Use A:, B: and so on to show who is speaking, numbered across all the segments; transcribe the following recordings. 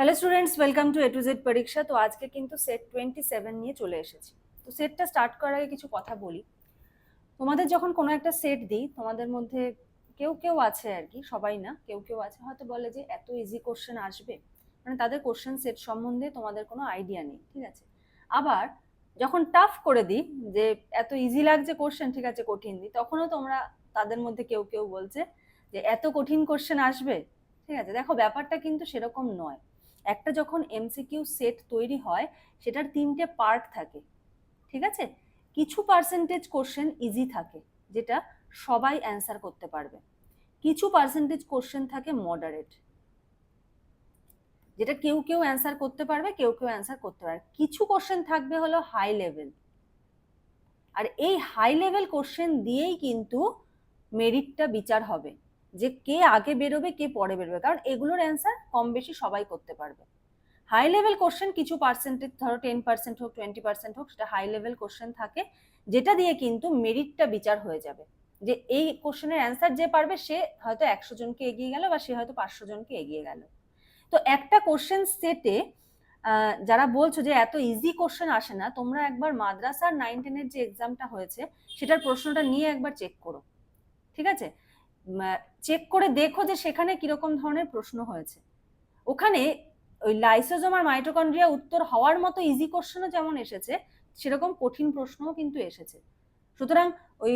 A: Hello students welcome to A to Z পরীক্ষা তো আজকে কিন্তু সেট টোয়েন্টি সেভেন নিয়ে চলে এসেছি। তো সেটটা স্টার্ট করার আগে কিছু কথা বলি। তোমাদের যখন কোনো একটা সেট দিই, তোমাদের মধ্যে কেউ কেউ আছে আর কি, সবাই না, কেউ কেউ আছে, হয়তো বলে যে এত ইজি কোশ্চেন আসবে। মানে তাদের কোশ্চেন সেট সম্বন্ধে তোমাদের কোনো আইডিয়া নেই, ঠিক আছে? আবার যখন টাফ করে দিই, যে এত ইজি লাগছে কোশ্চেন ঠিক আছে, কঠিন দিই, তখনও তোমরা তাদের মধ্যে কেউ কেউ বলছে যে এত কঠিন কোশ্চেন আসবে, ঠিক আছে? দেখো ব্যাপারটা কিন্তু সেরকম নয়। একটা যখন এমসিকিউ সেট তৈরি হয়, সেটার তিনটে পার্ট থাকে, ঠিক আছে? কিছু পার্সেন্টেজ কোশ্চেন ইজি থাকে, যেটা সবাই অ্যান্সার করতে পারবে। কিছু পার্সেন্টেজ কোশ্চেন থাকে মডারেট যেটা কেউ কেউ অ্যান্সার করতে পারবে, কেউ কেউ অ্যান্সার করতে পারবে। কিছু কোশ্চেন থাকবে হলো হাই লেভেল আর এই হাই লেভেল কোশ্চেন দিয়েই কিন্তু মেরিটটা বিচার হবে। যে কে আগে বেরোবে, কে পরে বেরোবে। কারণ এগুলোর অ্যান্সার কম বেশি সবাই করতে পারবে। হাই লেভেল কোশ্চেন কিছু পার্সেন্টেজ ধরো টেন পার্সেন্ট হোক টোয়েন্টি পার্সেন্ট হোক, সেটা হাই লেভেল কোশ্চেন থাকে, যেটা দিয়ে কিন্তু মেরিটটা বিচার হয়ে যাবে। যে এই কোশ্চেনের অ্যান্সার যে পারবে, সে হয়তো একশো জনকে এগিয়ে গেল বা সে হয়তো পাঁচশো জনকে এগিয়ে গেল। তো একটা কোশ্চেন সেটে যারা বলছো যে এত ইজি কোশ্চেন আসে না, তোমরা একবার মাদ্রাসার নাইন টেনের যে এক্সামটা হয়েছে, সেটার প্রশ্নটা নিয়ে একবার চেক করো। ঠিক আছে? চেক করে দেখো যে সেখানে কীরকম ধরনের প্রশ্ন হয়েছে। ওখানে ওই লাইসোজোম আর মাইটোকন্ড্রিয়া উত্তর হওয়ার মতো ইজি কোশ্চেনও যেমন এসেছে, সেরকম কঠিন প্রশ্নও কিন্তু এসেছে। সুতরাং ওই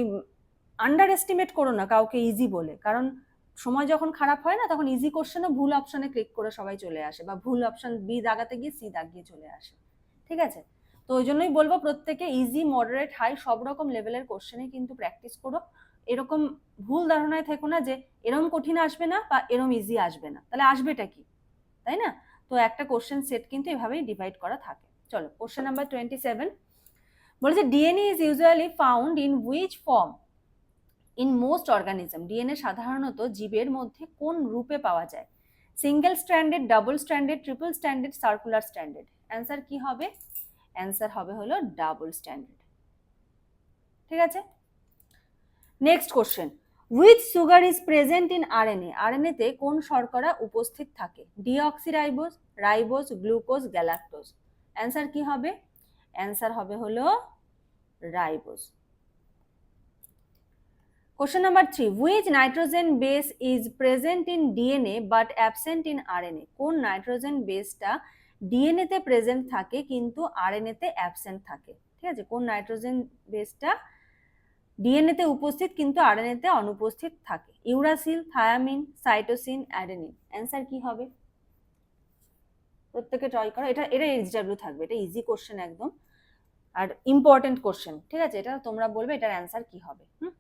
A: আন্ডার এস্টিমেট করো না কাউকে ইজি বলে, কারণ সময় যখন খারাপ হয় না, তখন ইজি কোশ্চেনও ভুল অপশনে ক্লিক করে সবাই চলে আসে, বা ভুল অপশন বি দাগাতে গিয়ে সি দাগিয়ে চলে আসে। ঠিক আছে? তো ওই জন্যই বলব প্রত্যেকে ইজি মডারেট হাই সব রকম লেভেলের কোশ্চেনে কিন্তু প্র্যাকটিস করো। এরকম ভুল ধারণায় থেকো না যে এরম কঠিন আসবে না বা এরম ইজি আসবে না। তাহলে আসবেটা কি? তাই না? তো একটা কোশ্চেন সেট কিন্তু এভাবেই ডিভাইড করা থাকে। চলো কোশ্চেন নাম্বার টোয়েন্টি সেভেন বলেছে DNA is usually found in which form in most organism DNA সাধারণত জীবের মধ্যে কোন রূপে পাওয়া যায়? Single standard double standard triple standard circular standard answer কি হবে? অ্যান্সার হবে হলো ডাবল স্ট্যান্ডার্ড ঠিক আছে? Next question with sugar is present in RNA আরএনএতে কোন শর্করা উপস্থিত থাকে? Deoxyribose ribose glucose galactose answer কি হবে? অ্যান্সার হবে হলো ribose question number three which nitrogen base is present in DNA but absent in RNA কোন নাইট্রোজেন বেসটা ডিএনএতে প্রেজেন্ট থাকে কিন্তু আরএনএতে অ্যাবসেন্ট থাকে? ঠিক আছে? কোন নাইট্রোজেন বেসটা ডিএনএতে উপস্থিত কিন্তু আরএনএতে অনুপস্থিত থাকে। Uracil, thymine, cytosine, adenine. Answer কি হবে? প্রত্যেকে ট্রাই করো। এটা এটা এইচডাব্লিউ থাকবে। এটা ইজি কোশ্চেন একদম। আর ইম্পর্টেন্ট কোশ্চেন ঠিক আছে? এটা তোমরা বলবে এটার অ্যান্সার কি হবে, হুম?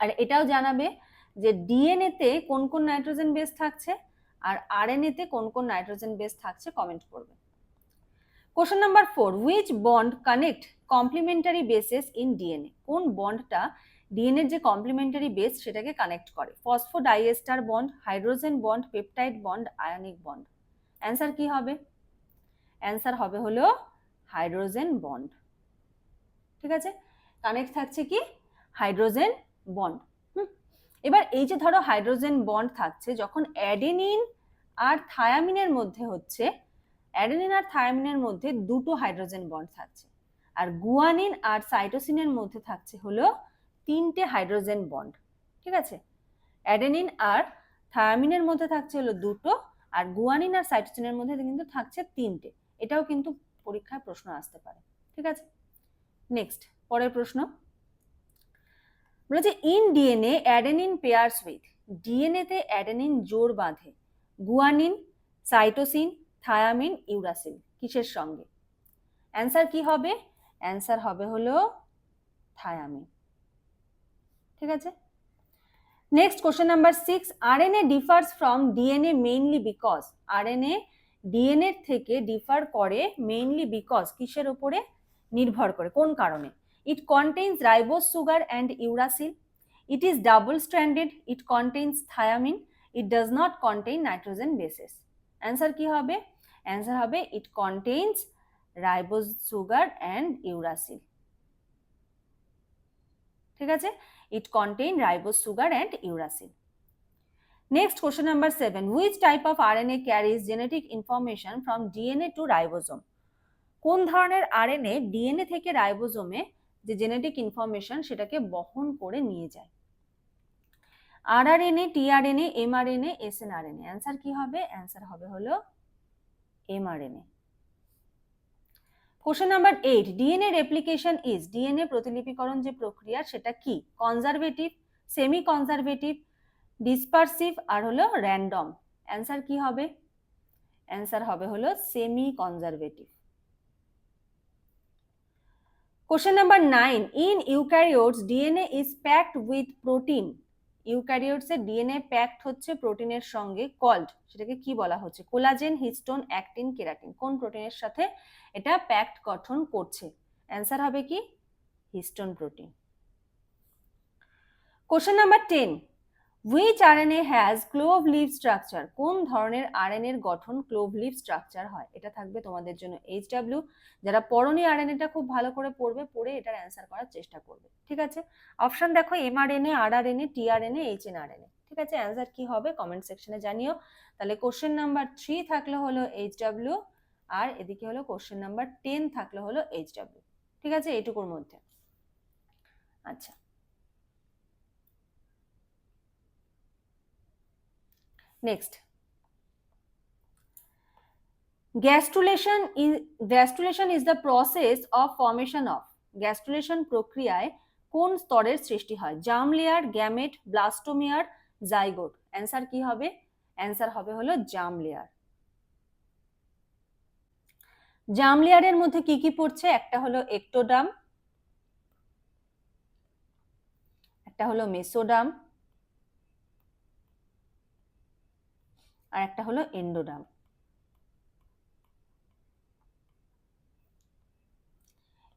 A: আর এটাও জানাবে যে ডিএনএতে কোন কোন নাইট্রোজেন বেস থাকছে? আর আরএনএতে কোন কোন নাইট্রোজেন বেস থাকছে? কমেন্ট করবে। Question number four which bond connect complementary bases in DNA কোন বন্ডটা ডিএনএর যে কমপ্লিমেন্টারি বেস সেটাকে কানেক্ট করে? Phosphodiester bond hydrogen bond peptide bond ionic bond answer কি হবে? অ্যান্সার হবে হলো হাইড্রোজেন বন্ড ঠিক আছে? কানেক্ট থাকছে কি? হাইড্রোজেন বন্ড এবার এই যে ধরো হাইড্রোজেন বন্ড থাকছে, যখন অ্যাডেনিন আর থায়ামিনের মধ্যে হচ্ছে অ্যাডেনিন আর থায়ামিনের মধ্যে দুটো হাইড্রোজেন বন্ড থাকছে। আর গুয়ানিন আর সাইটোসিনের মধ্যে থাকছে হলো তিনটে হাইড্রোজেন বন্ড, ঠিক আছে? অ্যাডেনিন আর থায়ামিনের মধ্যে থাকছে হলো দুটো, আর গুয়ানিন আর সাইটোসিনের মধ্যে কিন্তু থাকছে তিনটে। এটাও কিন্তু পরীক্ষায় প্রশ্ন আসতে পারে, ঠিক আছে? নেক্সট পরের প্রশ্ন। বলেছে in DNA adenine pairs with ডিএনএতে adenine জোর বাঁধে। গুয়ানিন, সাইটোসিন থায়ামিন ইউরাসিল, কিসের সঙ্গে? অ্যান্সার কি হবে? অ্যান্সার হবে হলো থায়ামিন। ঠিক আছে? Next question number six R N A differs from DNA mainly because RNA DNA থেকে ডিফার করে মেইনলি বিকজ কিসের উপরে? নির্ভর করে। কোন কারণে? It contains ribose sugar and uracil it is double standard it contains thymine it does not contain nitrogen bases answer কি হবে? অ্যান্সার হবে it contains ribose sugar and uracil ঠিক আছে? It contain ribose sugar and uracil next question number seven number type of R N A carries genetic information from DNA to ribosome? কোন ধরনের আর N A DNA থেকে রাইবোজোমে যে genetic information সেটাকে বহন করে নিয়ে যায়? RRNA tRNA mRNA snRNA answer কি হবে? অ্যান্সার হবে হলো mRNA question number eight DNA replication is DNA প্রতিলিপিকরণ যে প্রক্রিয়া, সেটা কি? কনজারভেটিভ সেমি কনজারভেটিভ ডিসপারসিভ আর হলো র্যান্ডম অ্যান্সার কি হবে? অ্যান্সার হবে হলো semi conservative question number nine in eukaryotes DNA is packed with protein eukaryotes DNA packed হচ্ছে প্রোটিনের সঙ্গে কল্ড, সেটাকে কি বলা হচ্ছে? কোলাজেন, হিস্টোন, অ্যাক্টিন, কেরাটিন, কোন প্রোটিনের সাথে এটা প্যাকড গঠন করছে? অ্যান্সার হবে কি? Histone protein. Question number ten which RNA has clover leaf structure কোন ধরনের আরএনএর গঠন ক্লোভ লিভ স্ট্রাকচার হয়? এটা থাকবে তোমাদের জন্য এইচ ডাব্লিউ যারা পরনি আরএনএটা খুব ভালো করে পড়বে পড়ে এটার অ্যান্সার করার চেষ্টা করবে। ঠিক আছে? অপশন দেখো এমআরএনএ আরআরএনএ টিআরএনএ এইচএনআরএনএ ঠিক আছে? অ্যান্সার কি হবে? কমেন্ট সেকশনে জানিও। তাহলে কোশ্চেন নাম্বার থ্রি থাকলে হলো এইচ ডাব্লিউ আর এদিকে হলো কোশ্চেন নাম্বার টেন থাকলে হলো এইচ ডাব্লিউ ঠিক আছে? এইটুকুর মধ্যে। আচ্ছা। Next gastrulation is gastrulation is the process of formation of gastrulation প্রক্রিয়ায় কোন স্তরের সৃষ্টি হয়? Germ layer gamete, blastomere, zygote. Answer কি হবে? অ্যান্সার হবে হলো জাম লেয়ার জাম লেয়ারের মধ্যে কি কি পড়ছে? একটা হলো একটোডাম একটা হলো মেসোডাম আর একটা হলো এন্ডোডাম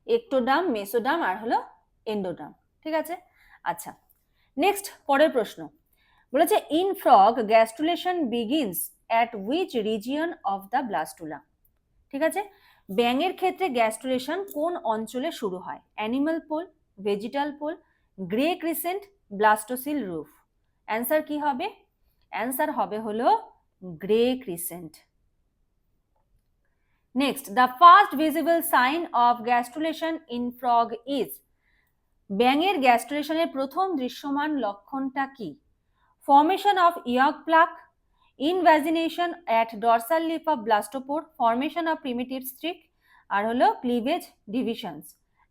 A: একটোডাম মেসোডাম আর হলো এন্ডোডাম ঠিক আছে? আচ্ছা নেক্সট পরের প্রশ্ন। বলেছে in frog gastrulation begins at which region of the blastula ঠিক আছে? ব্যাঙের ক্ষেত্রে গ্যাস্ট্রুলেশন কোন অঞ্চলে শুরু হয়? Animal pole vegetal pole grey crescent blastocoel roof answer কি হবে? অ্যান্সার হবে হলো grey crescent next the first visible sign of gastrulation in frog is ব্যাঙের গ্যাস্ট্রুলেশনের প্রথম দৃশ্যমান লক্ষণটা কি? Formation of yolk plug invagination at dorsal lip of blastopore formation of primitive streak আর হলো ক্লিভেজ ডিভিশনস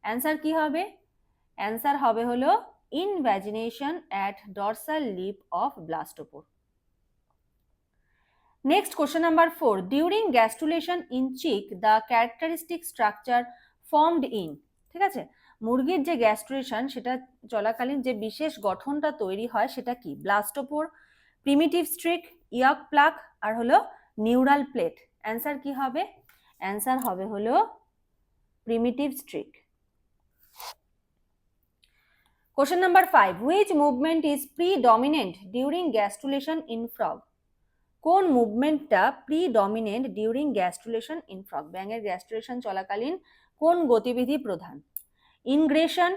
A: অ্যান্সার কি হবে? অ্যান্সার হবে হলো invagination at dorsal lip of blastopore Next question number four. During gastrulation in chick, the characteristic structure formed in ঠিক আছে? মুরগির যে gastrulation সেটা চলাকালীন যে বিশেষ গঠনটা তৈরি হয় সেটা কি? Blastopore primitive streak yolk plug আর হলো নিউরাল প্লেট অ্যান্সার কি হবে? অ্যান্সার হবে হলো primitive streak question number five which movement is pre predominant during gastrulation in frog কোন মুভমেন্টটা predominant during gastrulation in frog ব্যাঙের গ্যাস্ট্রুলেশন চলাকালীন কোন গতিবিধি প্রধান? Ingression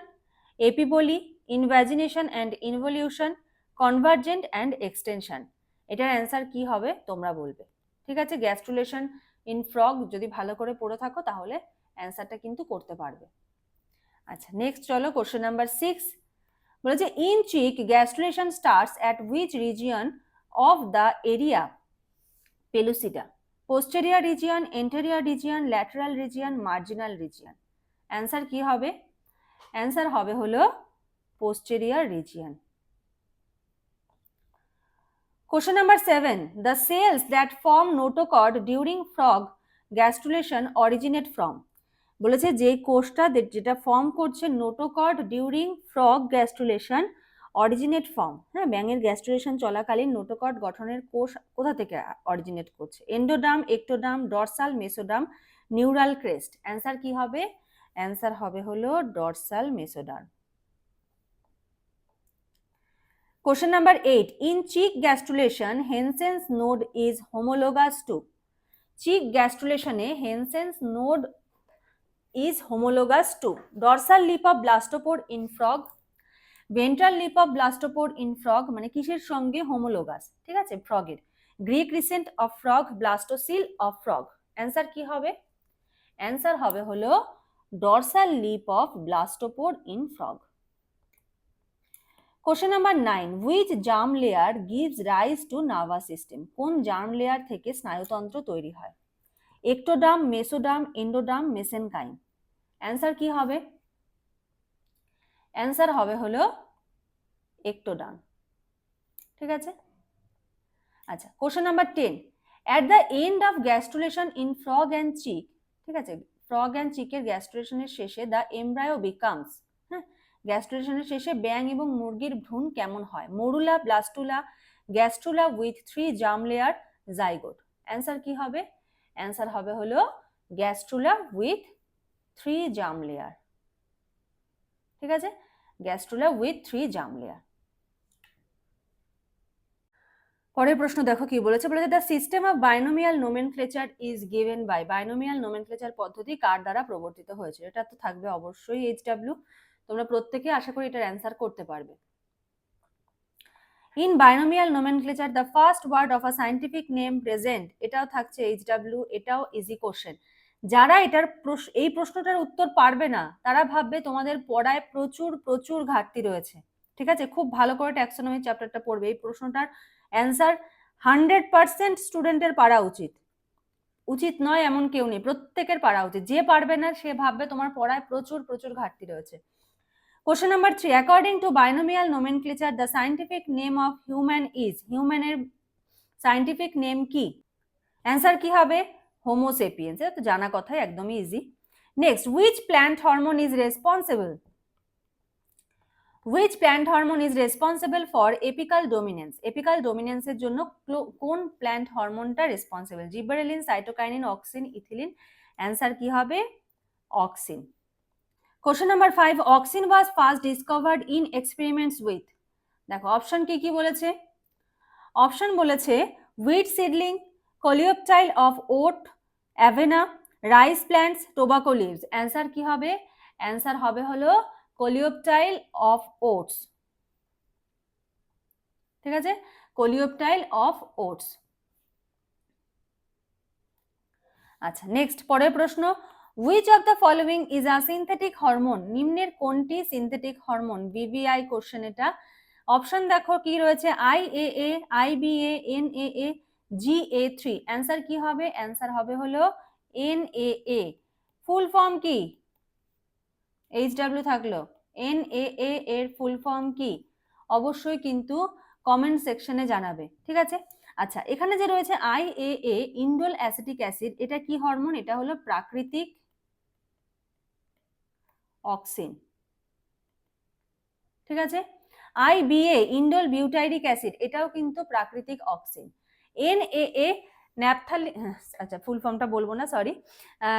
A: epiboly invagination and involution convergent and extension এটার অ্যান্সার কি হবে তোমরা বলবে। ঠিক আছে? গ্যাস্ট্রুলেশন ইন ফ্রগ যদি ভালো করে পড়ে থাকো তাহলে অ্যান্সারটা কিন্তু করতে পারবে। আচ্ছা নেক্সট চলো কোশ্চেন নাম্বার সিক্স বলেছে in chick gastrulation starts at which region of the area pellucida posterior region anterior region lateral region marginal region answer কি হবে অ্যান্সার হবে হলো posterior region question number 7 the cells that form notochord during frog gastrulation originate from বলেছে যে কোষটা যেটা form করছে notochord during frog gastrulation originate form হ্যাঁ ব্যাঙের গ্যাস্ট্রুলেশন চলাকালীন নোটোকট গঠনের কোষ কোথা থেকে অরিজিনেট করছে? Endoderm ectoderm dorsal mesoderm neural crest answer কি হবে? অ্যান্সার হবে হলো dorsal mesoderm question number eight in chick gastrulation Hensen's node is homologous to chick গ্যাস্ট্রুলেশনে Hensen's node is homologous to dorsal lip of blastopore in frog ventral lip of blastopore in frog মানে কিসের সঙ্গে? Homologous ঠিক আছে? ফ্রগের grey crescent of frog blastocoel of frog answer কি হবে? Answer হবে হলো dorsal lip of blastopore in frog question number nine which germ layer gives rise to nervous system কোন জার্ম লেয়ার থেকে স্নায়ুতন্ত্র তৈরি হয়? Ectoderm mesoderm endoderm mesenchyme answer কি হবে? অ্যান্সার হবে হলো একটোডাম ঠিক আছে? আচ্ছা question number ten at the end of gastrulation in frog and chick ঠিক আছে? ফ্রগ অ্যান্ড চিকের গ্যাস্ট্রুলেশনের শেষে দ্য এমব্রায়ো বিকামস হ্যাঁ? গ্যাস্ট্রুলেশনের শেষে ব্যাং এবং মুরগির ভ্রূণ কেমন হয়? Morula blastula gastrula with three germ layer zygote answer কি হবে? অ্যান্সার হবে হলো gastrula with three germ layer ঠিক আছে? Gastrula with three germ layer পরের প্রশ্ন দেখো কি বলেছে? বলেছে the system of binomial nomenclature is given by binomial nomenclature পদ্ধতি কার দ্বারা প্রবর্তিত হয়েছে? এটা তো থাকবে অবশ্যই এইচ ডাব্লিউ তোমরা প্রত্যেকে আশা করি এটার অ্যান্সার করতে পারবে। In binomial nomenclature the first word of a scientific name present এটাও থাকছে এইচ ডাব্লিউ এটাও ইজি কোশ্চেন যারা এটার এই প্রশ্নটার উত্তর পারবে না, তারা ভাববে তোমাদের পড়ায় প্রচুর প্রচুর ঘাটতি রয়েছে। ঠিক আছে? খুব ভালো করে ট্যাক্সোনমি চ্যাপ্টারটা পড়বে। এই প্রশ্নটার অ্যান্সার হান্ড্রেড পার্সেন্ট স্টুডেন্টের পারা উচিত। উচিত নয় এমন কেউ নেই, প্রত্যেকের পারা উচিত। যে পারবে না, সে ভাববে তোমার পড়ায় প্রচুর প্রচুর ঘাটতি রয়েছে। Question number three according to binomial nomenclature the scientific name of human is হিউম্যানের scientific name কি? অ্যান্সার কি হবে? হোমোসেপিয়েন্স এটা তো জানা কথাই একদমই easy next which plant hormone is responsible which plant hormone is responsible for apical dominance apical ডোমিনেন্সের জন্য কোন plant হরমোনটা responsible gibberellin cytokinin auxin ethylene answer কি হবে? Auxin question number five auxin was first discovered in experiments with দেখো option কি কি বলেছে? Option বলেছে wheat seedling coleoptile of oat Avena, rice plants, tobacco leaves. Answer কি হবে? Answer হবে হলো কোলিওপটাইল অফ ওটস। ঠিক আছে? Coleoptile of oats. আচ্ছা নেক্সট পরের প্রশ্ন। Which of the following is a synthetic hormone নিম্নের কোনটি সিনথেটিক হরমোন বিবিআই কোশ্চেন এটা। অপশন দেখো কি রয়েছে? I A A I B A N A A G A three answer কি হবে? অ্যান্সার হবে হলো N A A full form কি? এইচ ডাব্লিউ থাকল। এন এ এ এর ফুল ফর্ম কি? অবশ্যই কিন্তু কমেন্ট সেকশনে জানাবে। ঠিক আছে? আচ্ছা এখানে যে রয়েছে I A A indole acetic acid এটা কি হরমোন এটা হলো প্রাকৃতিক অক্সিন ঠিক আছে? I B A indole butyric acid এটাও কিন্তু প্রাকৃতিক অক্সিন এন এ এ ন্যাপথালি আচ্ছা ফুল ফর্মটা বলব না সরি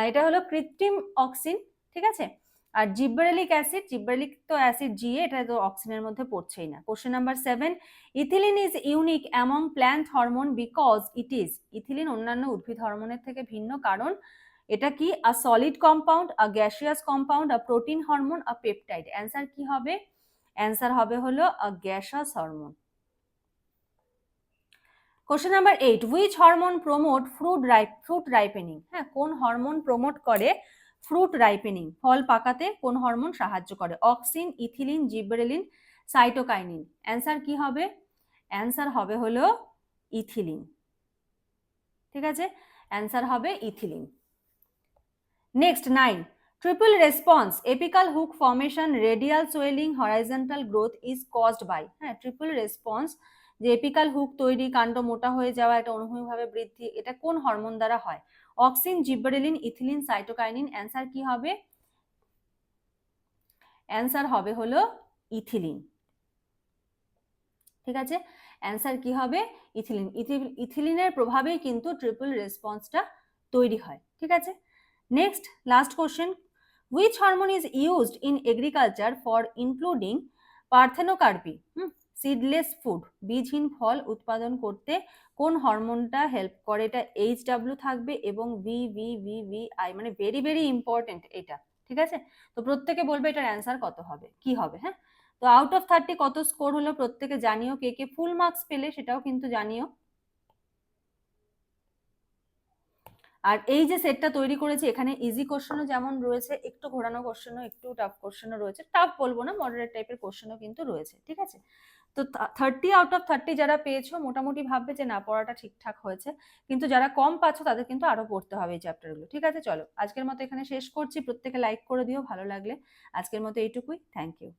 A: এটা হলো কৃত্রিম অক্সিন, ঠিক আছে? আর জিব্বারেলিক অ্যাসিড, জিব্বারেলিক তো অ্যাসিড জিএ এটা তো অক্সিজেনের মধ্যে পড়ছেই না। Question number seven ethylene is unique among plant hormone because it is ethylene অন্যান্য উদ্ভিদ হরমোনের থেকে ভিন্ন কারণ। এটা কি? A solid compound a gaseous compound a protein hormone a peptide answer কি হবে? অ্যান্সার হবে হলো a gaseous hormone question number eight which hormone promote fruit ripe fruit ripening হ্যাঁ কোন হরমোন প্রমোট করে ফ্রুট রাইপেনিং ফল পাকাতে কোন হরমোন সাহায্য করে? Auxin, ethylene, gibberellin cytokinin answer কি হবে? অ্যান্সার হবে হলো ইথিলিন। ঠিক আছে? অ্যান্সার হবে ethylene. Next nine triple response apical hook formation radial swelling horizontal growth is caused by হ্যাঁ ট্রিপল রেসপন্স যে এপিক্যাল হুক তৈরি কাণ্ড মোটা হয়ে যাওয়া, এটা অনুভূমিকভাবে বৃদ্ধি, এটা কোন হরমোন দ্বারা হয়? Auxin gibberellin ethylene, cytokinin, answer কি হবে? অ্যান্সার হবে হলো ইথিলিন। ঠিক আছে? অ্যান্সার কি হবে? ইথিলিন। ইথিলিনের প্রভাবেই কিন্তু ট্রিপল রেসপন্সটা তৈরি হয়। ঠিক আছে? Next last question which hormone is used in agriculture for including parthenocarpy hmm? Seedless food বীজহীন ফল উৎপাদন করতে কোন হরমোনটা হেল্প করে? এটা এইচ ডাব্লিউ থাকবে এবং V V V V I মানে ভেরি ভেরি ইম্পর্টেন্ট এটা, ঠিক আছে? তো প্রত্যেকে বলবে এটার অ্যান্সার কত হবে, কি হবে হ্যাঁ? তো আউট অফ থার্টি কত স্কোর হলো প্রত্যেকে জানিও, কে কে ফুল মার্কস পেলে সেটাও কিন্তু জানিও। আর এই যে সেটটা তৈরি করেছি, এখানে ইজি কোশ্চেনও যেমন রয়েছে, একটু ঘোরানো কোশ্চেনও একটু টাফ কোশ্চেনও রয়েছে টাফ বলব না মডারেট টাইপের কোশ্চেনও কিন্তু রয়েছে, ঠিক আছে? তো থার্টি আউট অফ থার্টি যারা পেয়েছ মোটামুটি ভাববে যে না, পড়াটা ঠিকঠাক হয়েছে। কিন্তু যারা কম পাচ্ছ তাদের কিন্তু আরও পড়তে হবে এই চ্যাপ্টারগুলো ঠিক আছে? চলো, আজকের মতো এখানে শেষ করছি। প্রত্যেকে লাইক করে দিও, ভালো লাগলে। আজকের মতো এইটুকুই। Thank you